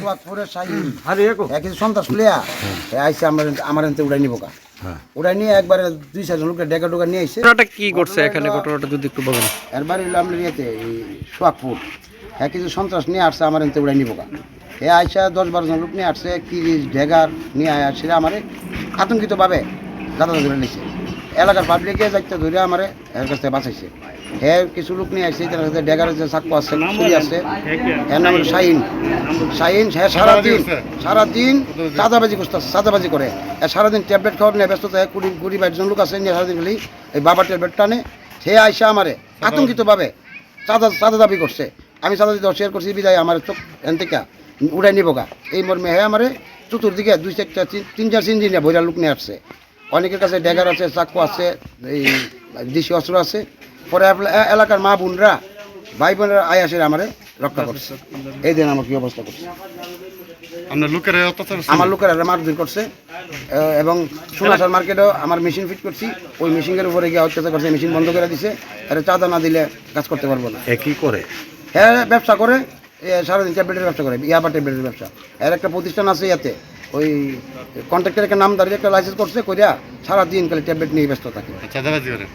সোয়াদপুরের শাহিন আরে এক কিছু সন্ত্রাস আইসে আমার আমার এনতে উড়াই নিব কা হ্যাঁ। উড়াই নিয়ে একবারে দুই চারজন লোকটা ডেকা ডোকা নিয়ে ঘটনাটা কি করছে এখানে? ঘটনাটা যদি একটু বলেন। এরবার হইল আমরা ইয়েতে এই হ্যাঁ কিছু সন্ত্রাস নিয়ে আসছে আমার এনতে উড়াই নিব কা এ আইসা দশ বারো জন লোক নিয়ে আসছে কি নিয়ে আসছে আমার আতঙ্কিতভাবে দাদা ধরে নিছে। এলাকার পাবলিকে যাইতে ধরে আমার এর কাছ থেকে বাঁচাইছে। হে কিছু লোক নিয়ে আসছে তার কাছে ডেগার যে চাকু আছে ছুরি আছে এর নাম শাহিন। শাহিন। হ্যাঁ সারাদিন সারাদিন চাঁদাবাজি করতে চাঁদাবাজি করে। সারাদিন ট্যাবলেট খাওয়ার নিয়ে ব্যস্ত থাকে কুড়ি কুড়ি বাইশ জন লোক আছে নিয়ে সারাদিন খালি এই বাবা ট্যাবলেট টানে। সে আইসা আমারে আতঙ্কিতভাবে চাঁদা চাঁদা দাবি করছে। আমি চাঁদা দিতে শেয়ার করছি বিদায় আমার চোখ এন থেকে উড়াই নিব গা এই মর্মে হ্যাঁ আমারে চতুর্দিকে দুই চারটা তিন- চার তিন দিনে বইরা লোক নিয়ে আসছে। অনেকের কাছে ড্যাগার আছে চাকু আছে এই দেশি অস্ত্র আছে। পরে এলাকার মা বোনরা ভাই বোনেরা আয় আসে আমারে রক্ষা করছে। এই দিন আমার কি অবস্থা করছে। আমরা লোকের আমার লোকেরা মারধর করছে। এবং সোনাসার মার্কেটেও আমার মেশিন ফিট করছি। ওই মেশিনের উপরে গিয়ে অত্যাচার করছে মেশিন বন্ধ করে দিছে। এটা চাঁদা না দিলে কাজ করতে পারব না। এ কি করে? হ্যাঁ ব্যবসা করে। সারাদিন ট্যাবলেটের ব্যবসা করে, ইয়াবা ট্যাবলেটের ব্যবসা। এর একটা প্রতিষ্ঠান আছে ইয়াতে, ওই কন্ট্রাক্টরের নাম দাঁড়িয়ে একটা লাইসেন্স করছে করিয়া সারাদিন খালি ট্যাবলেট নিয়ে ব্যস্ত থাকে। করে